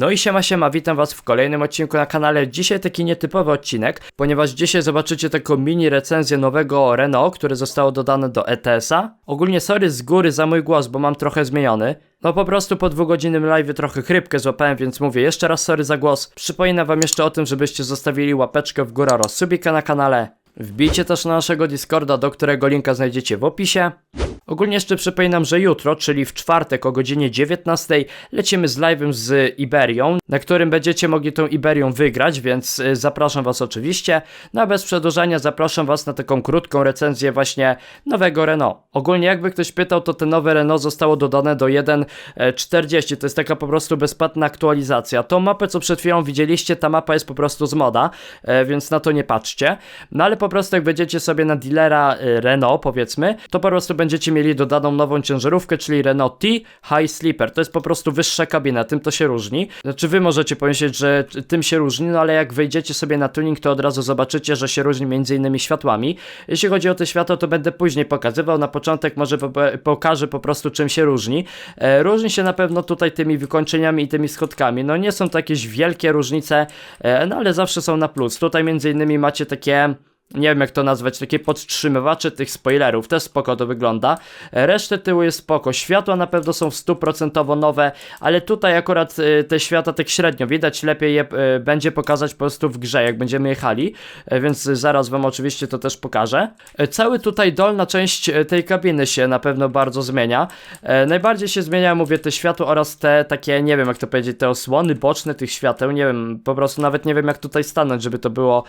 No i siema siema, witam was w kolejnym odcinku na kanale. Dzisiaj taki nietypowy odcinek, ponieważ dzisiaj zobaczycie taką mini recenzję nowego Renault, które zostało dodane do ETS-a. Ogólnie sorry z góry za mój głos, bo mam trochę zmieniony. No po prostu po dwugodzinnym live trochę chrypkę złapałem, więc mówię jeszcze raz sorry za głos. Przypominam wam jeszcze o tym, żebyście zostawili łapeczkę w górę oraz subika na kanale. Wbijcie też na naszego Discorda, do którego linka znajdziecie w opisie. Ogólnie jeszcze przypominam, że jutro, czyli w czwartek o godzinie 19 lecimy z live'em z Iberią, na którym będziecie mogli tą Iberią wygrać, więc y, zapraszam was oczywiście. No a bez przedłużania zapraszam was na taką krótką recenzję właśnie nowego Renault. Ogólnie jakby ktoś pytał, to te nowe Renault zostało dodane do 1.40, to jest taka po prostu bezpłatna aktualizacja. Tą mapę, co przed chwilą widzieliście, ta mapa jest po prostu z moda, e, więc na to nie patrzcie. No ale po prostu jak będziecie sobie na dealera y, Renault, powiedzmy, to po prostu będziecie mieli dodaną nową ciężarówkę, czyli Renault T High Sleeper. To jest po prostu wyższa kabina, tym to się różni. Znaczy wy możecie pomyśleć, że tym się różni, no ale jak wejdziecie sobie na tuning, to od razu zobaczycie, że się różni między innymi światłami. Jeśli chodzi o te światła, to będę później pokazywał. Na początek może po pokażę po prostu czym się różni. E, różni się na pewno tutaj tymi wykończeniami i tymi schodkami. No nie są to jakieś wielkie różnice, e, no ale zawsze są na plus. Tutaj między innymi macie takie nie wiem jak to nazwać, takie podtrzymywacze tych spoilerów, też spoko to wygląda. Resztę tyłu jest spoko, światła na pewno są stuprocentowo nowe, ale tutaj akurat y, te światła tak średnio widać, lepiej je y, będzie pokazać po prostu w grze, jak będziemy jechali, y, więc zaraz wam oczywiście to też pokażę. Cały tutaj dolna część tej kabiny się na pewno bardzo zmienia. Najbardziej się zmienia, mówię, te światła oraz te takie, nie wiem jak to powiedzieć, te osłony boczne tych świateł, nie wiem, po prostu nawet nie wiem jak tutaj stanąć, żeby to było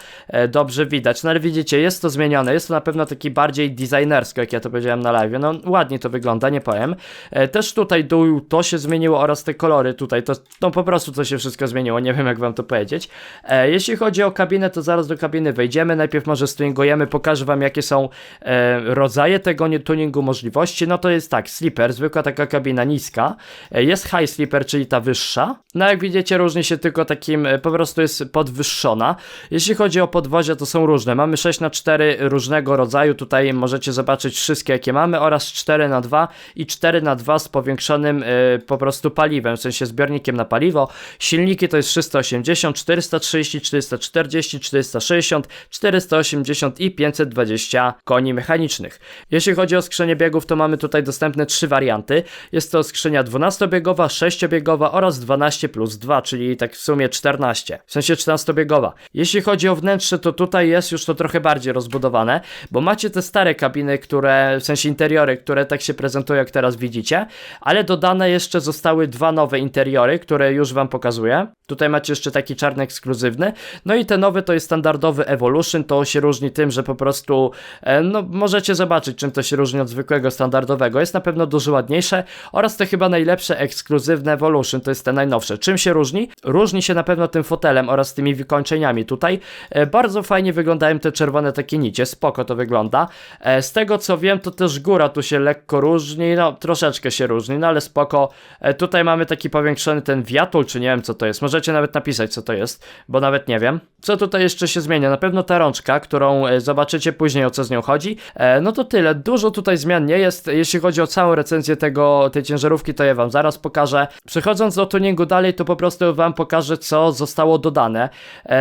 dobrze widać, no ale widzicie, jest to zmienione, jest to na pewno taki bardziej designersko, jak ja to powiedziałem na live, no ładnie to wygląda, nie powiem. E, też tutaj dół to się zmieniło oraz te kolory tutaj, to, to po prostu to się wszystko zmieniło, nie wiem jak wam to powiedzieć. E, jeśli chodzi o kabinę, to zaraz do kabiny wejdziemy, najpierw może stuningujemy, pokażę wam jakie są e, rodzaje tego tuningu możliwości, no to jest tak, sleeper, zwykła taka kabina niska, jest high sleeper, czyli ta wyższa, no jak widzicie różni się tylko takim, po prostu jest podwyższona. Jeśli chodzi o podwozia, to są różne, mamy 6 na 4 różnego rodzaju. Tutaj możecie zobaczyć wszystkie, jakie mamy, oraz 4 na 2 i 4 na 2 z powiększonym y, po prostu paliwem, w sensie zbiornikiem na paliwo. Silniki to jest 380, 430, 440, 460, 480 i 520 koni mechanicznych. Jeśli chodzi o skrzynię biegów, to mamy tutaj dostępne trzy warianty. Jest to skrzynia 12-biegowa, 6-biegowa oraz 12 plus 2, czyli tak w sumie 14, w sensie 14-biegowa. Jeśli chodzi o wnętrze, to tutaj jest już to trochę bardziej rozbudowane, bo macie te stare kabiny, które, w sensie interiory, które tak się prezentują jak teraz widzicie, ale dodane jeszcze zostały dwa nowe interiory, które już wam pokazuję. Tutaj macie jeszcze taki czarny ekskluzywny, no i te nowe to jest standardowy Evolution, to się różni tym, że po prostu, e, no możecie zobaczyć czym to się różni od zwykłego standardowego, jest na pewno dużo ładniejsze oraz te chyba najlepsze ekskluzywne Evolution, to jest te najnowsze. Czym się różni? Różni się na pewno tym fotelem oraz tymi wykończeniami tutaj. E, bardzo fajnie wyglądają te czerwone takie nicie, spoko to wygląda. E, z tego co wiem, to też góra tu się lekko różni, no troszeczkę się różni, no ale spoko. E, tutaj mamy taki powiększony ten wiatul, czy nie wiem co to jest. Możecie nawet napisać co to jest, bo nawet nie wiem. Co tutaj jeszcze się zmienia? Na pewno ta rączka, którą e, zobaczycie później o co z nią chodzi. No to tyle, dużo tutaj zmian nie jest. Jeśli chodzi o całą recenzję tego, tej ciężarówki, to ja wam zaraz pokażę. Przechodząc do tuningu dalej, to po prostu wam pokażę co zostało dodane.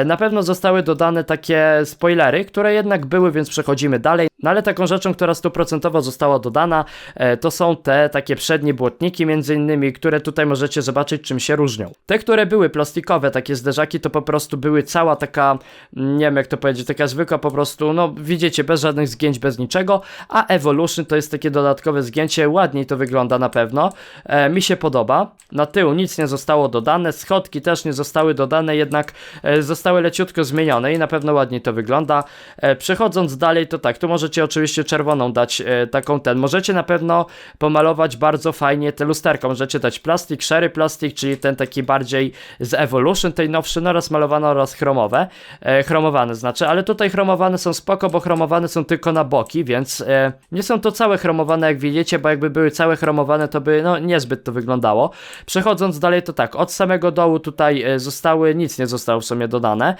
Na pewno zostały dodane takie spoilery, które jednak były, więc przechodzimy dalej. No ale taką rzeczą, która stuprocentowo została dodana, e, to są te takie przednie błotniki między innymi, które tutaj możecie zobaczyć czym się różnią. Te, które były plastikowe, takie zderzaki, to po prostu były cała taka, nie wiem jak to powiedzieć, taka zwykła po prostu, no widzicie, bez żadnych zgięć, bez niczego, a Evolution to jest takie dodatkowe zgięcie, ładniej to wygląda na pewno, e, mi się podoba. Na tył nic nie zostało dodane, schodki też nie zostały dodane, jednak e, zostały leciutko zmienione i na pewno ładniej to wygląda. E, przechodząc dalej, to tak, tu możecie oczywiście czerwoną dać e, taką ten. Możecie na pewno pomalować bardzo fajnie te lusterka. Możecie dać plastik, sherry plastik, czyli ten taki bardziej z Evolution, tej nowszy, no raz malowane oraz chromowe. E, chromowane znaczy, ale tutaj chromowane są spoko, bo chromowane są tylko na boki, więc e, nie są to całe chromowane, jak widzicie, bo jakby były całe chromowane, to by no niezbyt to wyglądało. Przechodząc dalej, to tak, od samego dołu tutaj zostały, nic nie zostało w sumie dodane.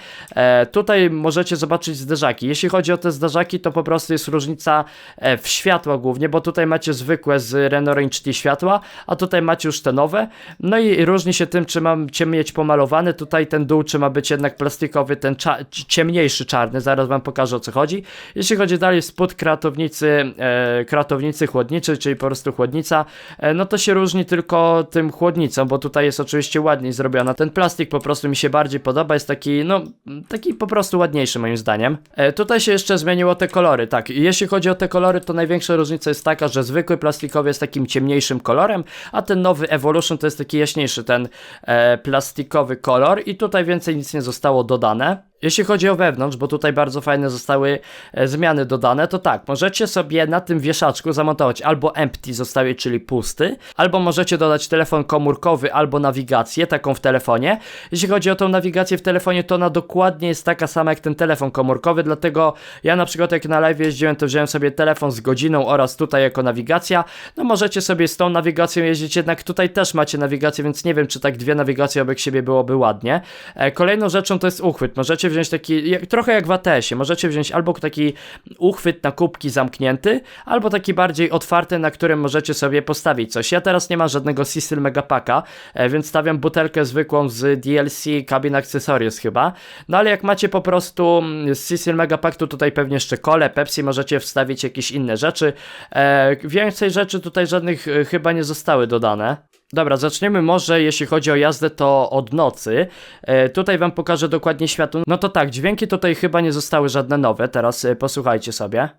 Tutaj możecie zobaczyć zderzaki. Jeśli chodzi o te zdarzaki, to po prostu jest jest różnica e, w światła głównie, bo tutaj macie zwykłe z Renault Range T światła, a tutaj macie już te nowe. No i różni się tym, czy mam mieć pomalowany. Tutaj ten dół, czy ma być jednak plastikowy, ten cza- ciemniejszy czarny. Zaraz wam pokażę o co chodzi. Jeśli chodzi dalej spód kratownicy, e, kratownicy chłodniczy, czyli po prostu chłodnica, e, no to się różni tylko tym chłodnicą, bo tutaj jest oczywiście ładniej zrobiona. Ten plastik po prostu mi się bardziej podoba, jest taki, no, taki po prostu ładniejszy moim zdaniem. E, tutaj się jeszcze zmieniło te kolory, tak. Jeśli chodzi o te kolory, to największa różnica jest taka, że zwykły plastikowy jest takim ciemniejszym kolorem, a ten nowy Evolution to jest taki jaśniejszy, ten e, plastikowy kolor i tutaj więcej nic nie zostało dodane. Jeśli chodzi o wewnątrz, bo tutaj bardzo fajne zostały e, zmiany dodane, to tak, możecie sobie na tym wieszaczku zamontować albo empty zostawić, czyli pusty, albo możecie dodać telefon komórkowy albo nawigację, taką w telefonie. Jeśli chodzi o tą nawigację w telefonie, to ona dokładnie jest taka sama jak ten telefon komórkowy, dlatego ja na przykład jak na live jeździłem, to wziąłem sobie telefon z godziną oraz tutaj jako nawigacja. No możecie sobie z tą nawigacją jeździć, jednak tutaj też macie nawigację, więc nie wiem, czy tak dwie nawigacje obok siebie byłoby ładnie. E, kolejną rzeczą to jest uchwyt. Możecie wziąć taki, jak, trochę jak w ATS-ie, możecie wziąć albo taki uchwyt na kubki zamknięty, albo taki bardziej otwarty, na którym możecie sobie postawić coś. Ja teraz nie mam żadnego Sicil Megapacka, e, więc stawiam butelkę zwykłą z DLC Cabin Accessories chyba. No ale jak macie po prostu mm, z Sicil Megapack, to tutaj pewnie jeszcze kole, Pepsi, możecie wstawić jakieś inne rzeczy. E, więcej rzeczy tutaj żadnych e, chyba nie zostały dodane. Dobra, zaczniemy może, jeśli chodzi o jazdę, to od nocy. E, tutaj wam pokażę dokładnie światło. No to tak, dźwięki tutaj chyba nie zostały żadne nowe, teraz e, posłuchajcie sobie.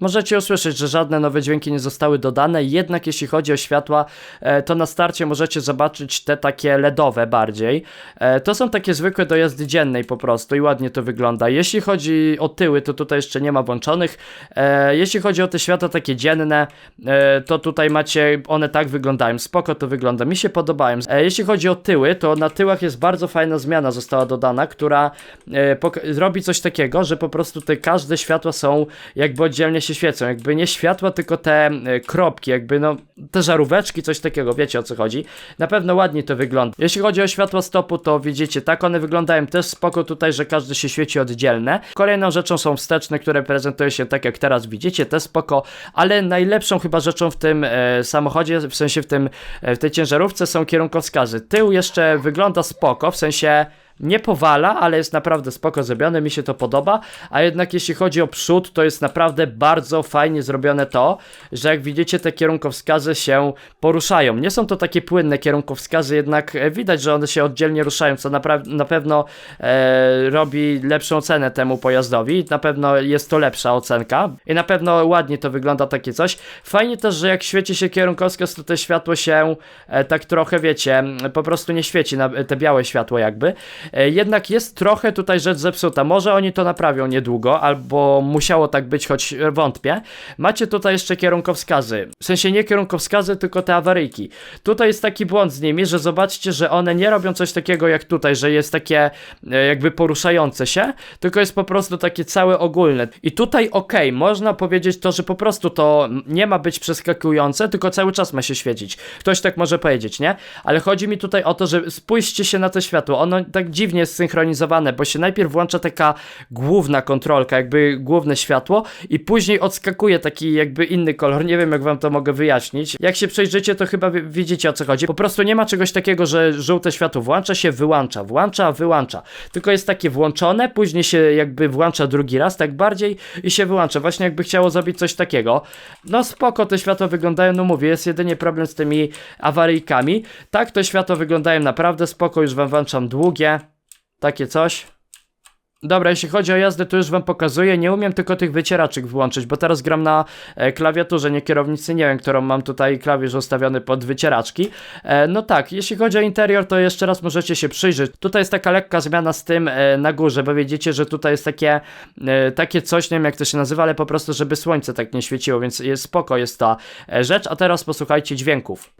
Możecie usłyszeć, że żadne nowe dźwięki nie zostały dodane, jednak jeśli chodzi o światła, e, to na starcie możecie zobaczyć te takie LEDowe bardziej. E, To są takie zwykłe do jazdy dziennej po prostu i ładnie to wygląda. Jeśli chodzi o tyły, to tutaj jeszcze nie ma włączonych. E, Jeśli chodzi o te światła takie dzienne, to tutaj macie, one tak wyglądają, spoko to wygląda, mi się podobają. Jeśli chodzi o tyły, to na tyłach jest bardzo fajna zmiana została dodana, która robi coś takiego, że po prostu te każde światła są jakby oddzielnie się świecą, jakby nie światła, tylko te e, kropki, jakby no te żaróweczki, coś takiego, wiecie o co chodzi. Na pewno ładnie to wygląda. Jeśli chodzi o światła stopu, to widzicie, tak one wyglądają też spoko tutaj, że każdy się świeci oddzielne. Kolejną rzeczą są wsteczne, które prezentują się tak jak teraz widzicie, te spoko, ale najlepszą chyba rzeczą w tym e, samochodzie, w sensie w tym, e, w tej ciężarówce są kierunkowskazy. Tył jeszcze wygląda spoko, w sensie nie powala, ale jest naprawdę spoko zrobione, mi się to podoba, a jednak jeśli chodzi o przód, to jest naprawdę bardzo fajnie zrobione to, że jak widzicie te kierunkowskazy się poruszają. Nie są to takie płynne kierunkowskazy, jednak e, widać, że one się oddzielnie ruszają, co napra- na pewno e, robi lepszą cenę temu pojazdowi, na pewno jest to lepsza ocenka i na pewno ładnie to wygląda takie coś. Fajnie też, że jak świeci się kierunkowskaz, to te światło się e, tak trochę, wiecie, po prostu nie świeci, na, te białe światło jakby. E, Jednak jest trochę tutaj rzecz zepsuta. Może oni to naprawią niedługo, albo musiało tak być, choć wątpię. Macie tutaj jeszcze kierunkowskazy. W sensie nie kierunkowskazy, tylko te awaryjki. Tutaj jest taki błąd z nimi, że zobaczcie, że one nie robią coś takiego jak tutaj, że jest takie e, jakby poruszające się, tylko jest po prostu takie całe ogólne. I tutaj okej, można powiedzieć to, że po prostu to nie ma być przeskakujące, tylko cały czas ma się świecić. Ktoś tak może powiedzieć, nie? Ale chodzi mi tutaj o to, że spójrzcie się na to światło. Ono tak dziwnie jest synchronizowane, bo się najpierw włącza taka główna kontrolka, jakby główne światło i później odskakuje taki jakby inny kolor. Nie wiem, jak wam to mogę wyjaśnić. Jak się przejrzycie, to chyba wi- widzicie o co chodzi. Po prostu nie ma czegoś takiego, że żółte światło włącza się, wyłącza, włącza, wyłącza. Tylko jest takie włączone, później się jakby włącza drugi raz, tak bardziej i się wyłącza. Właśnie jakby chciało zrobić coś takiego. No spoko, te światła wyglądają, no mówię, jest jedynie problem z tymi awaryjkami. Tak, te światła wyglądają naprawdę spoko, już wam włączam długie. Takie coś. Dobra, jeśli chodzi o jazdę, to już wam pokazuję. Nie umiem tylko tych wycieraczek włączyć, bo teraz gram na e, klawiaturze, nie kierownicy, nie wiem, którą mam tutaj klawisz ustawiony pod wycieraczki. E, no tak, jeśli chodzi o interior, to jeszcze raz możecie się przyjrzeć. Tutaj jest taka lekka zmiana z tym e, na górze, bo widzicie, że tutaj jest takie, takie coś, nie wiem jak to się nazywa, ale po prostu, żeby słońce tak nie świeciło, więc jest spoko jest ta rzecz. A teraz posłuchajcie dźwięków.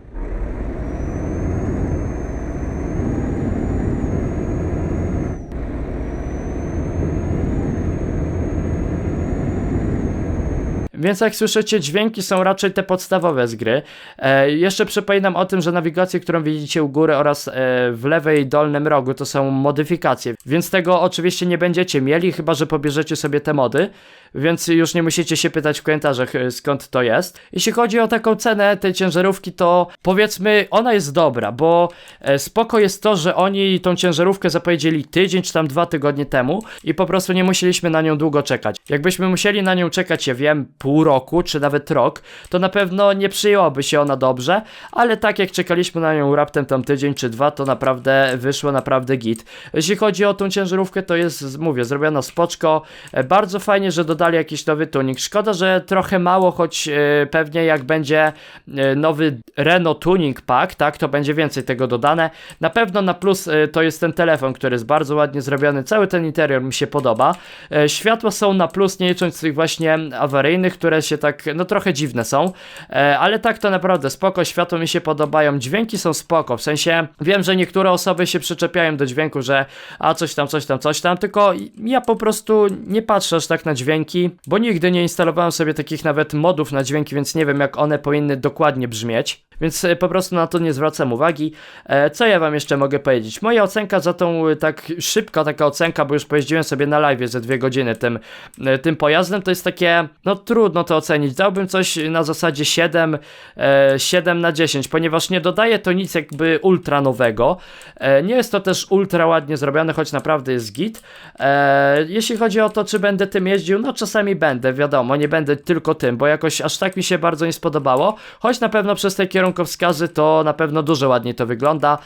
Więc jak słyszycie, dźwięki są raczej te podstawowe z gry. E, jeszcze przypominam o tym, że nawigację, którą widzicie u góry oraz e, w lewej dolnym rogu to są modyfikacje, więc tego oczywiście nie będziecie mieli, chyba że pobierzecie sobie te mody, więc już nie musicie się pytać w komentarzach e, skąd to jest. Jeśli chodzi o taką cenę tej ciężarówki, to powiedzmy ona jest dobra, bo e, spoko jest to, że oni tą ciężarówkę zapowiedzieli tydzień czy tam dwa tygodnie temu i po prostu nie musieliśmy na nią długo czekać. Jakbyśmy musieli na nią czekać, ja wiem, pół roku czy nawet rok, to na pewno nie przyjęłaby się ona dobrze, ale tak jak czekaliśmy na nią raptem tam tydzień czy dwa, to naprawdę wyszło naprawdę git. Jeśli chodzi o tą ciężarówkę, to jest, mówię, zrobiona spoczko, E, bardzo fajnie, że dodali jakiś nowy tuning. Szkoda, że trochę mało, choć e, pewnie jak będzie e, nowy Renault Tuning Pack, tak, to będzie więcej tego dodane. Na pewno na plus to jest ten telefon, który jest bardzo ładnie zrobiony, cały ten interior mi się podoba. Światła są na plus, nie licząc tych właśnie awaryjnych, które się tak, no trochę dziwne są, E, ale tak to naprawdę spoko, światła mi się podobają, dźwięki są spoko, w sensie wiem, że niektóre osoby się przyczepiają do dźwięku, że a coś tam, coś tam, coś tam, tylko ja po prostu nie patrzę aż tak na dźwięki, bo nigdy nie instalowałem sobie takich nawet modów na dźwięki, więc nie wiem jak one powinny dokładnie brzmieć. Więc e, po prostu na to nie zwracam uwagi. E, co ja wam jeszcze mogę powiedzieć? Moja ocenka za tą e, tak szybka taka ocenka, bo już pojeździłem sobie na live ze dwie godziny tym, tym pojazdem, to jest takie, no trudno to ocenić. Dałbym coś na zasadzie 7, e, 7 na 10, ponieważ nie dodaje to nic jakby ultra nowego. Nie jest to też ultra ładnie zrobione, choć naprawdę jest git. Jeśli chodzi o to, czy będę tym jeździł, no czasami będę, wiadomo, nie będę tylko tym, bo jakoś aż tak mi się bardzo nie spodobało, choć na pewno przez te kierunkowskazy to na pewno dużo ładniej to wygląda.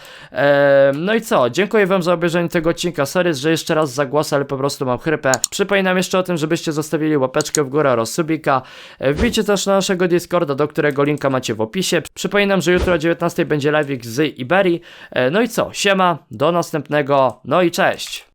No i co, dziękuję wam za obejrzenie tego odcinka, sorry, że jeszcze raz za głos, ale po prostu mam chrypę. Przypominam jeszcze o tym, żebyście zostawili łapeczkę w górę oraz subika. E, wbijcie też na naszego Discorda, do którego linka macie w opisie. Przypominam, że jutro o 19 będzie live z Iberii. E, no i co, siema, do następnego, no i cześć!